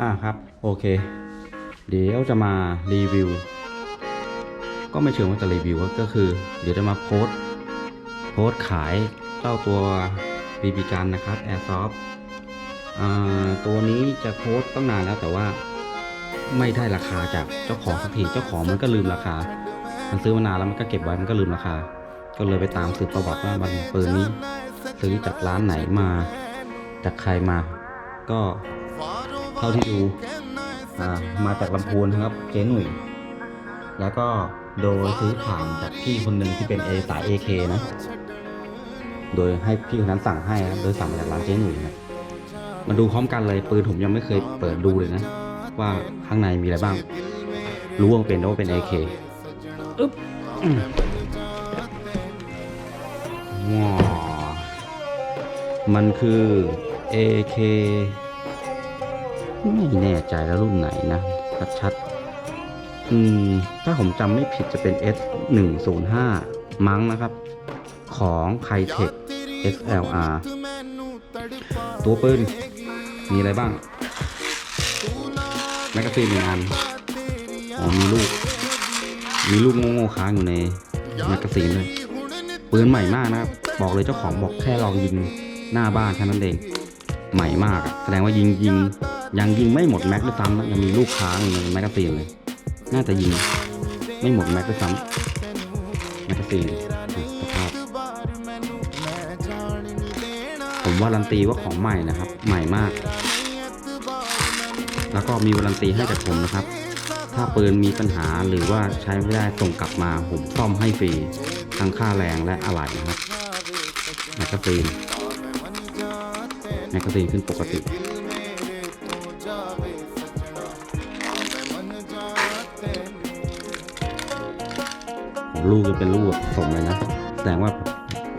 อ่าครับ โอเค เดี๋ยวจะมารีวิว ก็ไม่เชิงว่าจะรีวิวก็คือ เดี๋ยวจะมาโพส์โพส์ขายเจ้าตัวบีบีกันนะครับ Airsoft อ่าตัวนี้จะโพสต์ตั้งนานแล้วแต่ว่าไม่ได้ราคาจากเจ้าของสักทีเจ้าของมันก็ลืมราคา มันซื้อมานานแล้วมันก็เก็บไว้มันก็ลืมราคา ก็เลยไปตามสืบประวัติว่ามันปืนนี้ซื้อจากร้านไหนมา จากใครมา ก็ ท่าที่ดูอ่ามาจากลำพูนครับเจ๊หนุ่ยแล้วก็โดยซื้อผ่านจากพี่คนหนึ่งที่เป็นเอสาย AK นะ โดยให้พี่คนนั้นสั่งให้ครับโดยสั่งมาจากร้านเจ๊หนุ่ยนะมาดูพร้อมกันเลยปืนผมยังไม่เคยเปิดดูเลยนะ ว่าข้างในมีอะไรบ้าง รู้ว่าเป็นว่าเป็น AK อึ๊บอืมว้าวมันคือ AK ไม่แน่ใจแล้วรุ่นไหนนะ ชัดๆอืม ถ้าผมจำไม่ผิดจะเป็น S 1 0 5 มั้งนะครับ ของไคเทค SLR ตัวปืน มีอะไรบ้าง แมกกาซีนหนึ่งอัน อ๋อ มีลูก มีลูกโง่ๆค้างอยู่ในแมกกาซีนเลยปืนใหม่มากนะครับ บอกเลยเจ้าของบอกแค่ลองยิงหน้าบ้านแค่นั้นเอง ใหม่มากอะแสดงว่ายิงยิง ยังยิงไม่หมดแม็กด้วยซ้ำนะยังมีลูกค้างอยู่ในแมกกาซีนเลย น่าจะยิงไม่หมดแม็กด้วยซ้ำแมกกาซีนสภาพผมวารันตีว่าของใหม่นะครับ ใหม่มาก แล้วก็มีวารันตีให้จากผมนะครับ ถ้าปืนมีปัญหาหรือว่าใช้ไม่ได้ส่งกลับมาผมซ่อมให้ฟรีทั้งค่าแรงและอะไหล่นะครับแมกกาซีนแมกกาซีนขึ้นปกติ ลูกจะเป็นลูกแบบสมเลยนะ แสดงว่า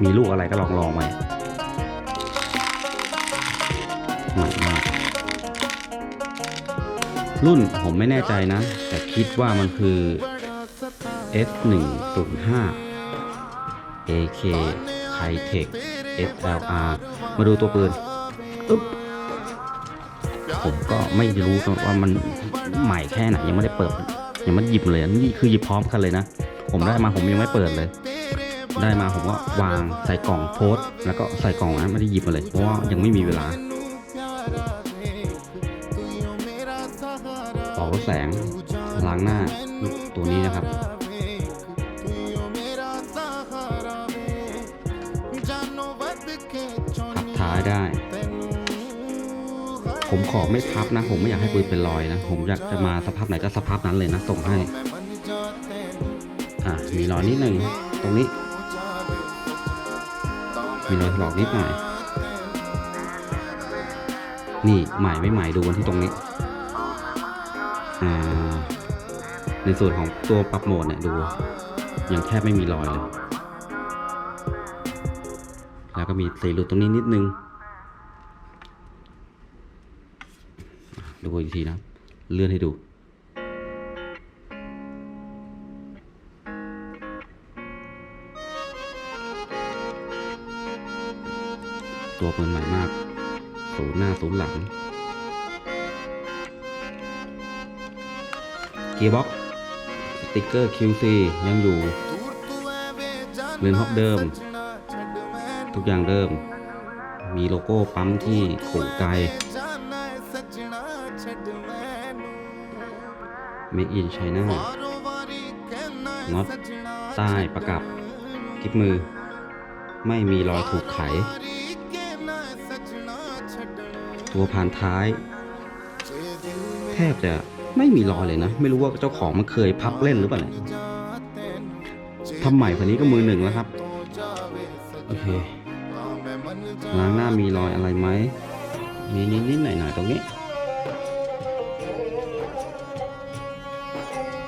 มีลูกอะไรก็ลองลองไปใหม่มาก รุ่นผมไม่แน่ใจนะ แต่คิดว่ามันคือ S 1 0 5 AK Kitech SLR มาดูตัวปืนอึ๊บผมก็ไม่รู้ว่ามันใหม่แค่ไหนยังไม่ได้เปิดยังไม่หยิบเลยนี่คือหยิบพร้อมกันเลยนะ ผมได้มาผมยังไม่เปิดเลย ได้มาผมก็วางใส่กล่องโพสต์แล้วก็ใส่กล่องนะไม่ได้หยิบมาเลยเพราะว่ายังไม่มีเวลาออกรถแสงล้างหน้าตัวนี้นะครับพับท้ายได้ ผมขอไม่พับนะ ผมไม่อยากให้ปืนเป็นรอยนะ ผมอยากจะมาสภาพไหนก็สภาพนั้นเลยนะส่งให้ มีรอยนิดหนึ่งตรงนี้ มีรอยถลอกนิดหน่อย นี่ใหม่ไม่ใหม่ดูกันที่ตรงนี้ ในส่วนของตัวปรับโหมดเนี่ยดู ยังแทบไม่มีรอยเลย แล้วก็มีสีหลุดตรงนี้นิดนึง ดูอีกทีนะ เลื่อนให้ดู ตัวปืนใหม่มาก ศูนย์หน้าศูนย์หลัง เกียร์บ็อกสติกเกอร์ QC ยังอยู่เรือนฮอกเดิม ทุกอย่างเดิม มีโลโก้ปั๊มที่ขู่ไกล Made in China น็อตใต้ประกับคลิปมือ ไม่มีรอยถูกไข ตัวพานท้าย แทบจะไม่มีรอยเลยนะ ไม่รู้ว่าเจ้าของมันเคยพับเล่นหรือเปล่าเนี่ยทำใหม่คนนี้ก็มือหนึ่งแล้วครับ โอเคล้างหน้ามีรอยอะไรไหมมีนิดๆหน่อยๆตรงนี้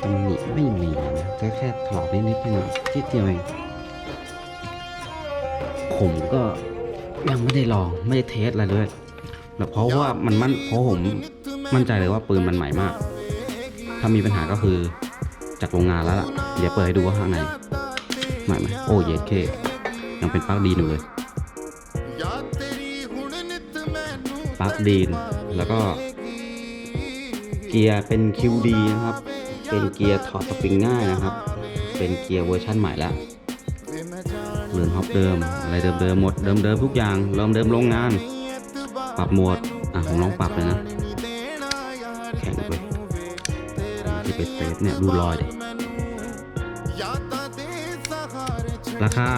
ตำหนิไม่มีนะก็แค่ถลอกนิดๆหน่อยๆที่เดียวเองผมก็ยังไม่ได้ลองไม่ได้เทสอะไรเลย แต่เพราะว่ามันมันเพราะผมมั่นใจเลยว่าปืนมันใหม่มาก ถ้ามีปัญหาก็คือจากโรงงานแล้วล่ะ เดี๋ยวเปิดให้ดูว่าข้างในใหม่ไหมโอ้เยสเคยังเป็นปลั๊กดีนอยู่เลยปลั๊กดีนแล้วก็เกียร์เป็น QD นะครับ เป็นเกียร์ถอดสปริงง่ายนะครับ เป็นเกียร์เวอร์ชั่นใหม่แล้วเหมือนฮอปเดิมอะไรเดิมๆหมดเดิมๆทุกอย่างเริ่มเดิมโรงงาน ปรับโหมด อะผมลองปรับเลยนะ แข็งไปที่ไปเซฟเนี่ยดูรอยดิราคา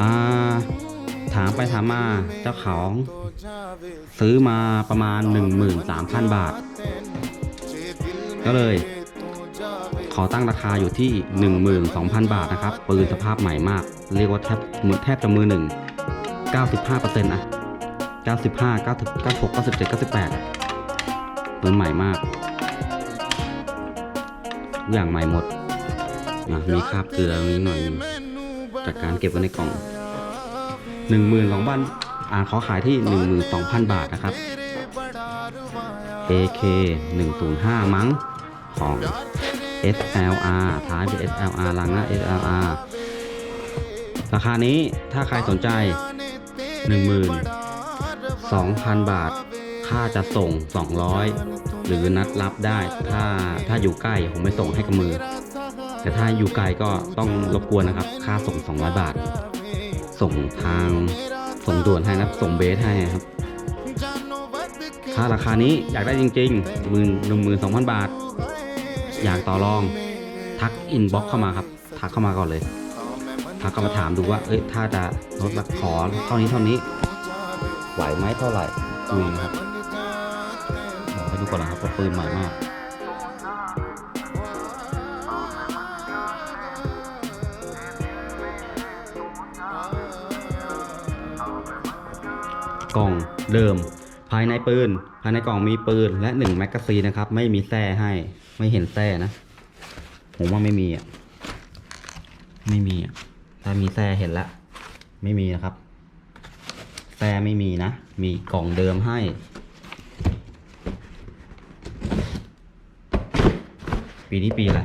อ่า ถามไปถามมาเจ้าของ ซื้อมาประมาณ 13,000 บาท ก็เลย ขอตั้งราคาอยู่ที่ 12,000 บาทนะครับ ปืนสภาพใหม่มาก เรียกว่าแทบมือแทบจะมือหนึ่ง 95%นะ 95 90 96 97 98เปืนใหม่มากทุกอย่างใหม่หมดนะมีคราบเกลือนิดหน่อยจากการเก็บไว้ในกล่องหนึ่งหมื่นสองพันอ่าขาขายที่หนึ่งหมื่นสองพันบาทนะครับ AK 105 มั้งของ SLR ท้ายเป็น SLR หลังน้า SLR ราคานี้ถ้าใครสนใจ 10,000 2,000 บาท ค่าจะส่ง 200 หรือนัดรับได้ ถ้าถ้าอยู่ใกล้ผมไม่ส่งให้กับมือ แต่ถ้าอยู่ไกลก็ต้องรบกวนนะครับ ค่าส่ง 200 บาท ส่งทางส่งด่วนให้นะส่งเบสให้ครับ ถ้าราคานี้อยากได้จริงๆหมื่นหนึ่งหมื่นสองพันบาท อยากต่อรองทักอินบ็อกเข้ามาครับ ทักเข้ามาก่อนเลยทักเข้ามาถามดูว่า เอ้ย ถ้าจะลดขอเท่านี้เท่านี้ ไหวไหมเท่าไหร่คุยครับให้ดูก่อนนะครับว่าปืนใหม่มากกล่องเดิม ภายในปืน ภายในกล่องมีปืนและหนึ่งแมกกาซีนนะครับ ไม่มีแส้ให้ไม่เห็นแส้นะ ผมว่าไม่มีอะไม่มีอะถ้ามีแส้เห็นละ ไม่มีนะครับ แส้ไม่มีนะ มีกล่องเดิมให้ ปีนี้ปีอะไร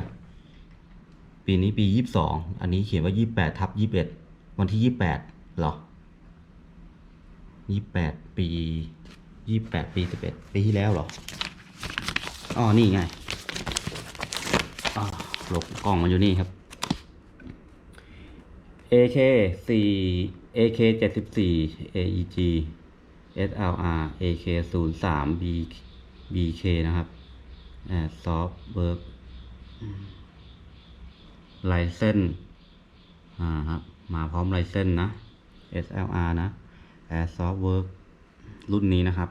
ปีนี้ปียี่สิบสอง อันนี้เขียนว่ายี่แปดทับยี่สิบเอ็ด วันที่ยี่แปดเหรอยี่แปดปียี่แปดปีสิบเอ็ดปีที่แล้วเหรอ อ๋อ นี่ไงอ๋อหลบกล่องมันอยู่นี่ครับ AK 4 AK 74 AEG SLR AK 0 3 B BK นะครับ Air Soft Work ไลเซนอ่าครับ มาพร้อมไลเซนนะ SLR นะ Air Soft Work รุ่นนี้นะครับ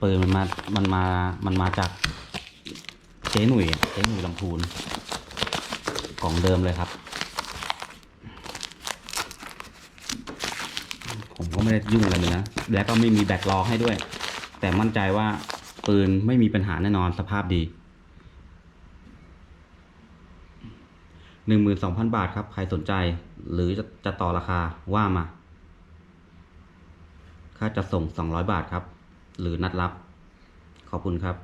ปืนมันมา มันมา มันมาจากเจ๊หนุ่ยเจ๊หนุ่ยลำพูน กล่องเดิมเลยครับ ผมก็ไม่ได้ยุ่งอะไรเลยนะ แล้วก็ไม่มีแบตรอให้ด้วย แต่มั่นใจว่าปืนไม่มีปัญหาแน่นอนสภาพดีหนึ่งหมื่นสองพันบาทครับ ใครสนใจ หรือจะจะต่อราคาว่ามา ค่าจะส่งสองร้อยบาทครับ หรือนัดรับ ขอบคุณครับ